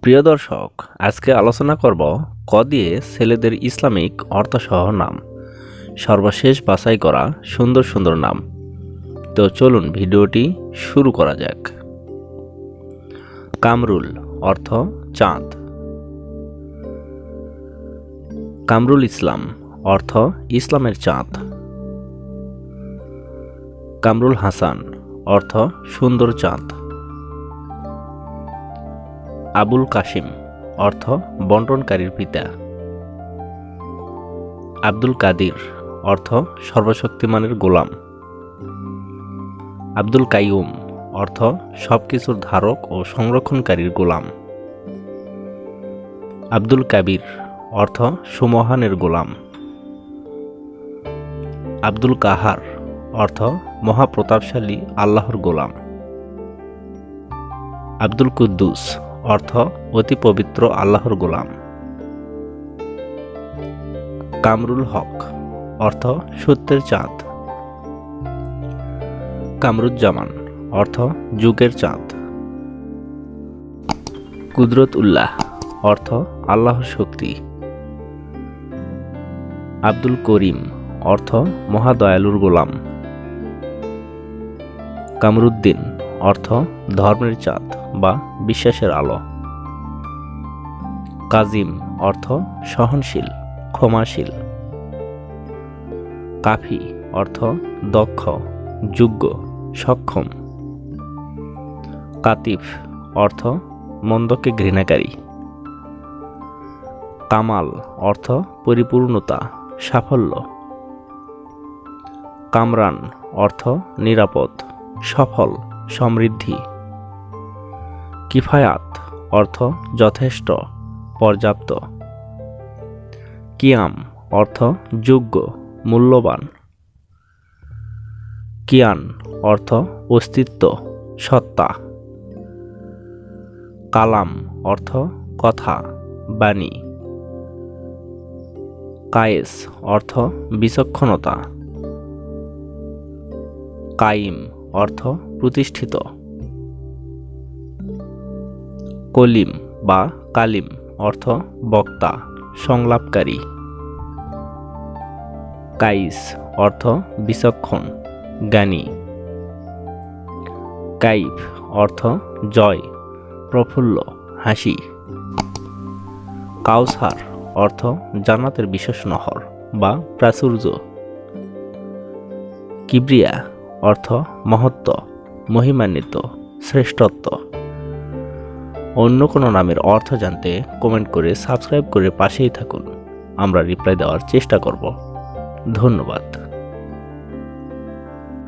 প্রিয় দর্শক, আজকে আলোচনা করব ক দিয়ে ছেলেদের ইসলামিক অর্থসহ নাম। সর্বশেষ বাছাই করা সুন্দর সুন্দর নাম। তো চলুন ভিডিওটি শুরু করা যাক। কামরুল অর্থ চাঁদ। কামরুল ইসলাম অর্থ ইসলামের চাঁদ। কামরুল হাসান অর্থ সুন্দর চাঁদ। আবুল কাশিম অর্থ, বন্টনকারীর পিতা। আব্দুল কাদির, অর্থ, সর্বশক্তিমানের গোলাম। আব্দুল কাইয়ুম, অর্থ, সবকিছুর ধারক ও সংরক্ষণকারীর গোলাম। আব্দুল কাবির, অর্থ, সুমহানের গোলাম। আব্দুল কাহার, অর্থ, মহাপ্রতাপশালী আল্লাহর গোলাম। আব্দুল কুদ্দুস অর্থ অতি পবিত্র আল্লাহর গোলাম। কামরুল হক, অর্থ সত্যের চাঁদ। কামরুজ্জামান, অর্থ যুগের চাঁদ। কুদরত উল্লাহ অর্থ আল্লাহর শক্তি। আব্দুল করিম, অর্থ মহাদয়ালুর গোলাম। কামরুদ্দিন, অর্থ ধর্মের চাঁদ। বা বিশ্বাসের আলো। কাজিম অর্থ সহনশীল, ক্ষমাশীল। কাফি অর্থ দক্ষ, যোগ্য, সক্ষম। কাতিফ অর্থ মন্দকে ঘৃণাকারী। কামাল অর্থ পরিপূর্ণতা, সাফল্য। কামরান অর্থ নিরাপদ, সফল, সমৃদ্ধি। কিফায়াত, অর্থ যথেষ্ট, পর্যাপ্ত। কিয়াম, অর্থ যোগ্য, মূল্যবান। কিয়ান, অর্থ অস্তিত্ব, সত্তা। কালাম, অর্থ কথা, বাণী। কায়েস, অর্থ বিচক্ষণতা। কাইম অর্থ প্রতিষ্ঠিত। কলিম বা কালিম অর্থ বক্তা, সংলাপকারী। কাইস অর্থ বিচক্ষণ, জ্ঞানী। কাইফ অর্থ জয়, প্রফুল্ল, হাসি। কাউসার অর্থ জান্নাতের বিশেষ নহর বা প্রাচুর্য। কিবরিয়া অর্থ মহত্ব, মহিমান্বিত, শ্রেষ্ঠত্ব। অন্য কোনো নামের অর্থ জানতে কমেন্ট করে সাবস্ক্রাইব করে পাশেই থাকুন। আমরা রিপ্লাই দেওয়ার চেষ্টা করব। ধন্যবাদ।